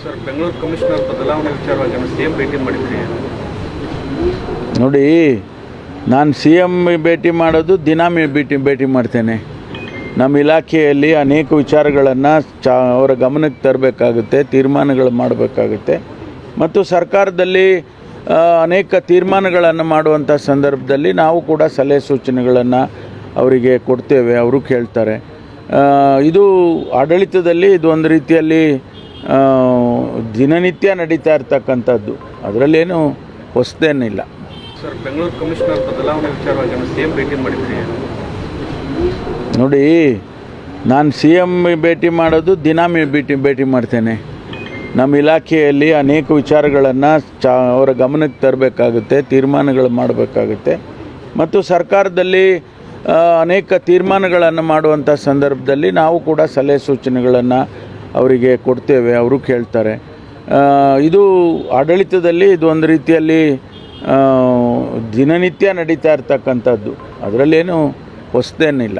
Sir ನೋಡಿ, ನಾನು C M ಭೇಟಿ ಮಾಡೋದು ದಿನ ಭೇಟಿ ಭೇಟಿ ಮಾಡ್ತೇನೆ. ನಮ್ಮ ಇಲಾಖೆಯಲ್ಲಿ ಅನೇಕ ವಿಚಾರಗಳನ್ನು ಚ, ಅವರ ಗಮನಕ್ಕೆ ತರಬೇಕಾಗುತ್ತೆ, ತೀರ್ಮಾನಗಳು ಮಾಡಬೇಕಾಗುತ್ತೆ. ಮತ್ತು ಸರ್ಕಾರದಲ್ಲಿ ಅನೇಕ ತೀರ್ಮಾನಗಳನ್ನು ಮಾಡುವಂಥ ಸಂದರ್ಭದಲ್ಲಿ ನಾವು ಕೂಡ ಸಲಹೆ ಸೂಚನೆಗಳನ್ನು ಅವರಿಗೆ ಕೊಡ್ತೇವೆ, ಅವರು ಕೇಳ್ತಾರೆ. ಇದು ಆಡಳಿತದಲ್ಲಿ ಇದು ಒಂದು ರೀತಿಯಲ್ಲಿ ದಿನನಿತ್ಯ ನಡೀತಾ ಇರ್ತಕ್ಕಂಥದ್ದು. ಅದರಲ್ಲೇನು ಹೊಸದೇನಿಲ್ಲ. ಸರ್ ಬೆಂಗಳೂರು ಕಮಿಷನರ್ ಬದಲಾವಣೆ ವಿಚಾರವಾಗಿ ಭೇಟಿ ಮಾಡಿದ್ರಿ. ನೋಡಿ ನಾನು ಸಿ ಎಂ ಭೇಟಿ ಮಾಡೋದು ದಿನ ಭೇಟಿ ಭೇಟಿ ಮಾಡ್ತೇನೆ. ನಮ್ಮ ಇಲಾಖೆಯಲ್ಲಿ ಅನೇಕ ವಿಚಾರಗಳನ್ನು ಚ ಅವರ ಗಮನಕ್ಕೆ ತರಬೇಕಾಗುತ್ತೆ ತೀರ್ಮಾನಗಳು ಮಾಡಬೇಕಾಗುತ್ತೆ. ಮತ್ತು ಸರ್ಕಾರದಲ್ಲಿ ಅನೇಕ ತೀರ್ಮಾನಗಳನ್ನು ಮಾಡುವಂಥ ಸಂದರ್ಭದಲ್ಲಿ ನಾವು ಕೂಡ ಸಲಹೆ ಸೂಚನೆಗಳನ್ನು ಅವರಿಗೆ ಕೊಡ್ತೇವೆ ಅವರು ಕೇಳ್ತಾರೆ. ಇದು ಆಡಳಿತದಲ್ಲಿ ಇದು ಒಂದು ರೀತಿಯಲ್ಲಿ ದಿನನಿತ್ಯ ನಡೀತಾ ಇರ್ತಕ್ಕಂಥದ್ದು. ಅದರಲ್ಲೇನು ಹೊಸದೇನಿಲ್ಲ.